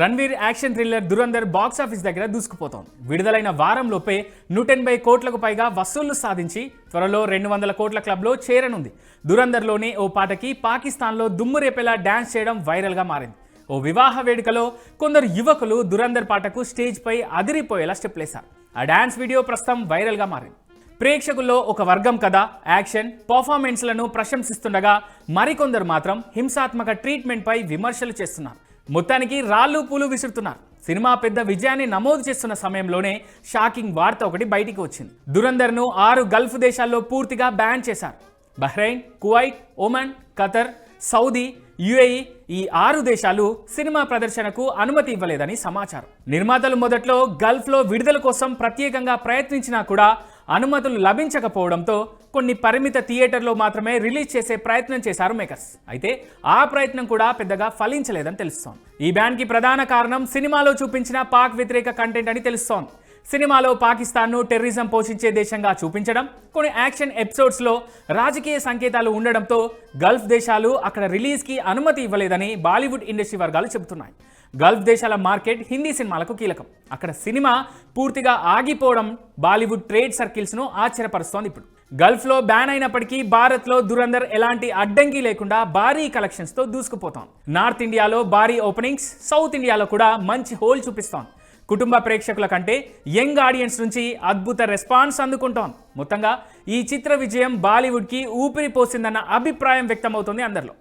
Ranveer action thriller Dhurandhar box office దగ్గర దూసుకుపోతోంది విడుదలైన వారంలోపే నూట ఎనభై కోట్లకు పైగా వసూళ్ళు సాధించి త్వరలో రెండు వందల కోట్ల క్లబ్లో చేరనుంది. దురందర్లోనే ఓ పాటకి పాకిస్తాన్లో దుమ్ము రేపేలా డ్యాన్స్ చేయడం వైరల్గా మారింది. ఓ వివాహ వేడుకలో కొందరు యువకులు దురందర్ పాటకు స్టేజ్పై అదిరిపోయేలా స్టెప్లేశారు ఆ డ్యాన్స్ వీడియో ప్రస్తుతం వైరల్గా మారింది. ప్రేక్షకుల్లో ఒక వర్గం కథ యాక్షన్ పర్ఫార్మెన్స్లను ప్రశంసిస్తుండగా మరికొందరు మాత్రం హింసాత్మక ట్రీట్మెంట్పై విమర్శలు చేస్తున్నారు. మొత్తానికి రాళ్ళు పూలు విసురుతున్నారు. సినిమా పెద్ద విజయాన్ని నమోదు చేస్తున్న సమయంలోనే షాకింగ్ వార్త ఒకటి బయటికి వచ్చింది. దురందర్ను ఆరు గల్ఫ్ దేశాల్లో పూర్తిగా బ్యాన్ చేశారు. Bahrain Kuwait Oman Qatar Saudi UAE ఈ ఆరు దేశాలు సినిమా ప్రదర్శనకు అనుమతి ఇవ్వలేదని సమాచారం. నిర్మాతలు మొదట్లో గల్ఫ్లో విడుదల కోసం ప్రత్యేకంగా ప్రయత్నించినా కూడా అనుమతులు లభించకపోవడంతో కొన్ని పరిమిత థియేటర్లో మాత్రమే రిలీజ్ చేసే ప్రయత్నం చేశారు మేకర్స్. అయితే ఆ ప్రయత్నం కూడా పెద్దగా ఫలించలేదని తెలుస్తోంది. ఈ బ్యాన్కి ప్రధాన కారణం సినిమాలో చూపించిన పాక్ వ్యతిరేక కంటెంట్ అని తెలుస్తోంది. సినిమాలో పాకిస్తాన్ను టెర్రరిజం పోషించే దేశంగా చూపించడం కొన్ని యాక్షన్ ఎపిసోడ్స్లో రాజకీయ సంకేతాలు ఉండడంతో గల్ఫ్ దేశాలు అక్కడ రిలీజ్కి అనుమతి ఇవ్వలేదని బాలీవుడ్ ఇండస్ట్రీ వర్గాలు చెబుతున్నాయి. గల్ఫ్ దేశాల మార్కెట్ హిందీ సినిమాలకు కీలకం. అక్కడ సినిమా పూర్తిగా ఆగిపోవడం బాలీవుడ్ ట్రేడ్ సర్కిల్స్ను ఆశ్చర్యపరుస్తోంది ఇప్పుడు. గల్ఫ్లో బ్యాన్ అయినప్పటికీ భారత్లో దురందర్ ఎలాంటి అడ్డంకి లేకుండా భారీ కలెక్షన్స్తో దూసుకుపోతాం. నార్త్ ఇండియాలో భారీ ఓపెనింగ్స్ సౌత్ ఇండియాలో కూడా మంచి హోల్ చూపిస్తాం కుటుంబ ప్రేక్షకుల కంటే యంగ్ ఆడియన్స్ నుంచి అద్భుత రెస్పాన్స్ అందుకుంటాం మొత్తంగా ఈ చిత్ర విజయం బాలీవుడ్కి ఊపిరి పోసిందన్న అభిప్రాయం వ్యక్తమవుతుంది అందరిలో.